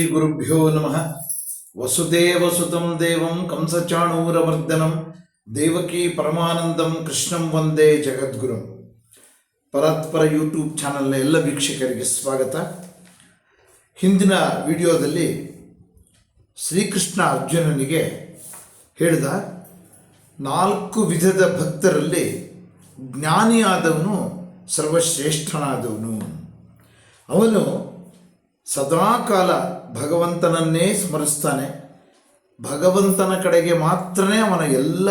ಶ್ರೀ ಗುರುಭ್ಯೋ ನಮಃ. ವಸುದೇವಸುತಂ ದೇವಂ ಕಂಸಚಾಣೂರಮರ್ದನಂ ದೇವಕಿ ಪರಮಾನಂದಂ ಕೃಷ್ಣಂ ವಂದೇ ಜಗದ್ಗುರುಂ. ಪರತ್ಪರ ಯೂಟ್ಯೂಬ್ ಚಾನಲ್ನ ಎಲ್ಲ ವೀಕ್ಷಕರಿಗೆ ಸ್ವಾಗತ. ಹಿಂದಿನ ವಿಡಿಯೋದಲ್ಲಿ ಶ್ರೀಕೃಷ್ಣ ಅರ್ಜುನನಿಗೆ ಹೇಳಿದ, ನಾಲ್ಕು ವಿಧದ ಭಕ್ತರಲ್ಲಿ ಜ್ಞಾನಿಯಾದವನು ಸರ್ವಶ್ರೇಷ್ಠನಾದವನು. ಅವನು ಸದಾಕಾಲ ಭಗವಂತನನ್ನೇ ಸ್ಮರಿಸ್ತಾನೆ. ಭಗವಂತನ ಕಡೆಗೆ ಮಾತ್ರನೇ ಅವನ ಎಲ್ಲ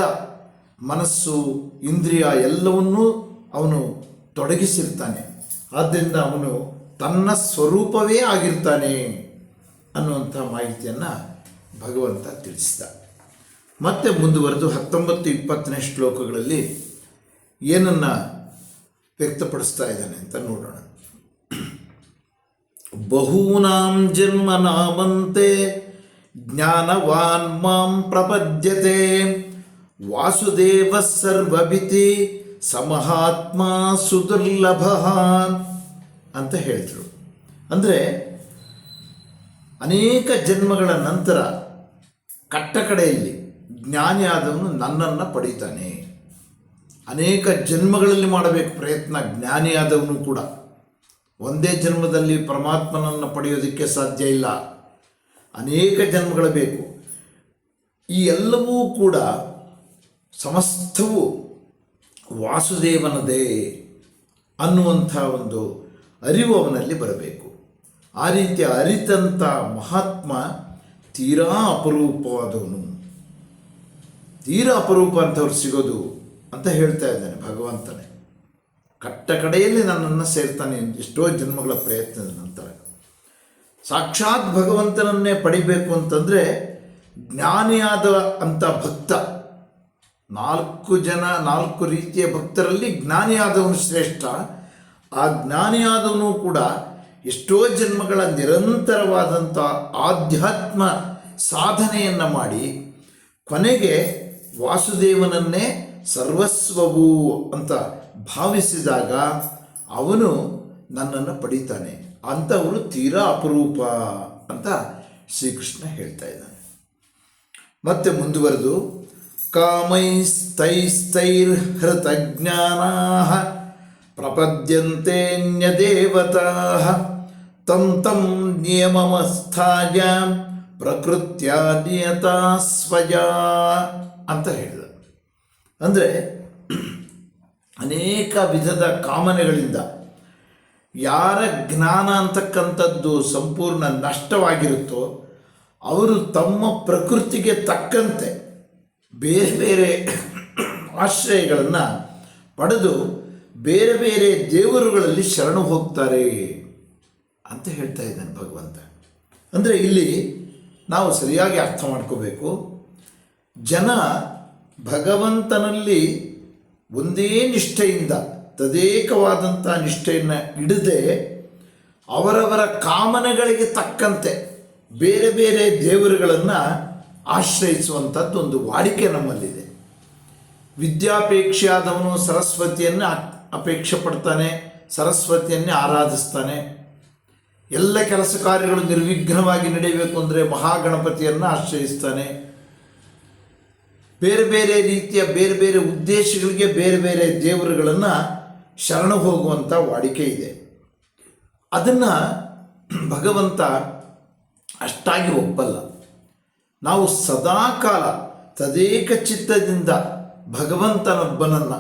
ಮನಸ್ಸು, ಇಂದ್ರಿಯ ಎಲ್ಲವನ್ನೂ ಅವನು ತೊಡಗಿಸಿರ್ತಾನೆ. ಆದ್ದರಿಂದ ಅವನು ತನ್ನ ಸ್ವರೂಪವೇ ಆಗಿರ್ತಾನೆ ಅನ್ನುವಂಥ ಮಾಹಿತಿಯನ್ನು ಭಗವಂತ ತಿಳಿಸಿದ ಮತ್ತೆ ಮುಂದುವರೆದು ಹತ್ತೊಂಬತ್ತು ಇಪ್ಪತ್ತನೇ ಶ್ಲೋಕಗಳಲ್ಲಿ ಏನನ್ನು ವ್ಯಕ್ತಪಡಿಸ್ತಾ ಇದ್ದಾನೆ ಅಂತ ನೋಡೋಣ. ಬಹೂನಾಂ ಜನ್ಮ ನಾಮಂತೆ ಜ್ಞಾನವಾನ್ ಮಾಂ ಪ್ರಪದ್ಯತೆ ವಾಸುದೇವ ಸರ್ವಭಿತಿ ಸಮಹಾತ್ಮ ಸುದುರ್ಲಭ ಅಂತ ಹೇಳಿದರು. ಅಂದರೆ ಅನೇಕ ಜನ್ಮಗಳ ನಂತರ ಕಟ್ಟ ಕಡೆಯಲ್ಲಿ ಜ್ಞಾನಿಯಾದವನು ನನ್ನನ್ನು ಪಡೀತಾನೆ. ಅನೇಕ ಜನ್ಮಗಳಲ್ಲಿ ಮಾಡಬೇಕು ಪ್ರಯತ್ನ ಜ್ಞಾನಿಯಾದವನು ಕೂಡ. ಒಂದೇ ಜನ್ಮದಲ್ಲಿ ಪರಮಾತ್ಮನನ್ನು ಪಡೆಯೋದಕ್ಕೆ ಸಾಧ್ಯ ಇಲ್ಲ. ಅನೇಕ ಜನ್ಮಗಳು ಬೇಕು. ಈ ಎಲ್ಲವೂ ಕೂಡ ಸಮಸ್ತವು ವಾಸುದೇವನದೇ ಅನ್ನುವಂಥ ಒಂದು ಅರಿವು ಅವನಲ್ಲಿ ಬರಬೇಕು. ಆ ರೀತಿಯ ಅರಿತಂಥ ಮಹಾತ್ಮ ತೀರಾ ಅಪರೂಪವಾದವನು. ತೀರಾ ಅಪರೂಪ ಅಂತವ್ರು ಸಿಗೋದು ಅಂತ ಹೇಳ್ತಾ ಇದ್ದಾನೆ ಭಗವಂತನೇ. ಕಟ್ಟ ಕಡೆಯಲ್ಲಿ ನನ್ನನ್ನು ಸೇರ್ತಾನೆ ಎಷ್ಟೋ ಜನ್ಮಗಳ ಪ್ರಯತ್ನದ ನಂತರ. ಸಾಕ್ಷಾತ್ ಭಗವಂತನನ್ನೇ ಪಡಿಬೇಕು ಅಂತಂದರೆ ಜ್ಞಾನಿಯಾದ ಅಂಥ ಭಕ್ತ. ನಾಲ್ಕು ಜನ, ನಾಲ್ಕು ರೀತಿಯ ಭಕ್ತರಲ್ಲಿ ಜ್ಞಾನಿಯಾದವನು ಶ್ರೇಷ್ಠ. ಆ ಜ್ಞಾನಿಯಾದವನು ಕೂಡ ಎಷ್ಟೋ ಜನ್ಮಗಳ ನಿರಂತರವಾದಂಥ ಆಧ್ಯಾತ್ಮ ಸಾಧನೆಯನ್ನು ಮಾಡಿ ಕೊನೆಗೆ ವಾಸುದೇವನನ್ನೇ ಸರ್ವಸ್ವವು ಅಂತ ಭಾವಿಸಿದಾಗ ಅವನು ನನ್ನನ್ನು ಪಡೀತಾನೆ. ಅಂಥವರು ತೀರಾ ಅಪರೂಪ ಅಂತ ಶ್ರೀಕೃಷ್ಣ ಹೇಳ್ತಾ ಇದ್ದಾನೆ. ಮತ್ತೆ ಮುಂದುವರೆದು ಕಾಮೈಸ್ತೈಸ್ತೈರ್ ಹೃತಜ್ಞಾನಾ ಪ್ರಪದ್ಯಂತೆನ್ಯದೇವತಾ ತಂ ತಂ ನಿಯಮಮಸ್ಥಾಯ ಪ್ರಕೃತ್ಯ ನಿಯತಾ ಸ್ವಯ ಅಂತ ಹೇಳಿದ. ಅಂದರೆ ಅನೇಕ ವಿಧದ ಕಾಮನೆಗಳಿಂದ ಯಾರ ಜ್ಞಾನ ಅಂತಕ್ಕಂಥದ್ದು ಸಂಪೂರ್ಣ ನಷ್ಟವಾಗಿರುತ್ತೋ ಅವರು ತಮ್ಮ ಪ್ರಕೃತಿಗೆ ತಕ್ಕಂತೆ ಬೇರೆ ಬೇರೆ ಆಶ್ರಯಗಳನ್ನು ಪಡೆದು ಬೇರೆ ಬೇರೆ ದೇವರುಗಳಲ್ಲಿ ಶರಣು ಹೋಗ್ತಾರೆ ಅಂತ ಹೇಳ್ತಾ ಇದ್ದಾನೆ ಭಗವಂತ. ಅಂದರೆ ಇಲ್ಲಿ ನಾವು ಸರಿಯಾಗಿ ಅರ್ಥ ಮಾಡ್ಕೋಬೇಕು. ಜನ ಭಗವಂತನಲ್ಲಿ ಒಂದೇ ನಿಷ್ಠೆಯಿಂದ, ತದೇಕವಾದಂಥ ನಿಷ್ಠೆಯನ್ನು ಹಿಡದೆ ಅವರವರ ಕಾಮನೆಗಳಿಗೆ ತಕ್ಕಂತೆ ಬೇರೆ ಬೇರೆ ದೇವರುಗಳನ್ನು ಆಶ್ರಯಿಸುವಂಥದ್ದು ಒಂದು ವಾಡಿಕೆ ನಮ್ಮಲ್ಲಿದೆ. ವಿದ್ಯಾಪೇಕ್ಷೆಯಾದವನು ಸರಸ್ವತಿಯನ್ನು ಅಪೇಕ್ಷೆ ಪಡ್ತಾನೆ, ಸರಸ್ವತಿಯನ್ನೇ ಆರಾಧಿಸ್ತಾನೆ. ಎಲ್ಲ ಕೆಲಸ ಕಾರ್ಯಗಳು ನಿರ್ವಿಘ್ನವಾಗಿ ನಡೆಯಬೇಕು ಅಂದರೆ ಮಹಾಗಣಪತಿಯನ್ನು ಆಶ್ರಯಿಸ್ತಾನೆ. ಬೇರೆ ಬೇರೆ ರೀತಿಯ ಬೇರೆ ಬೇರೆ ಉದ್ದೇಶಗಳಿಗೆ ಬೇರೆ ಬೇರೆ ದೇವರುಗಳನ್ನು ಶರಣ ಹೋಗುವಂಥ ವಾಡಿಕೆ ಇದೆ. ಅದನ್ನು ಭಗವಂತ ಅಷ್ಟಾಗಿ ಒಪ್ಪಲ್ಲ. ನಾವು ಸದಾಕಾಲ ತದೇಕ ಚಿತ್ತದಿಂದ ಭಗವಂತನೊಬ್ಬನನ್ನು,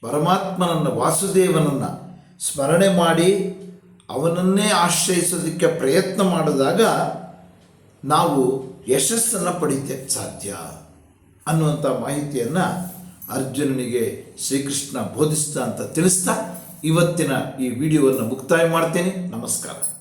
ಪರಮಾತ್ಮನನ್ನು, ವಾಸುದೇವನನ್ನು ಸ್ಮರಣೆ ಮಾಡಿ ಅವನನ್ನೇ ಆಶ್ರಯಿಸೋದಕ್ಕೆ ಪ್ರಯತ್ನ ಮಾಡಿದಾಗ ನಾವು ಯಶಸ್ಸನ್ನು ಪಡಿತೇವೆ ಸಾಧ್ಯ. ಅನ್ನುವಂಥ ಮಾಹಿತಿಯನ್ನು ಅರ್ಜುನನಿಗೆ ಶ್ರೀಕೃಷ್ಣ ಬೋಧಿಸ್ತಾ ಅಂತ ತಿಳಿಸ್ತಾ ಇವತ್ತಿನ ಈ ವಿಡಿಯೋವನ್ನು ಮುಕ್ತಾಯ ಮಾಡ್ತೇನೆ. ನಮಸ್ಕಾರ.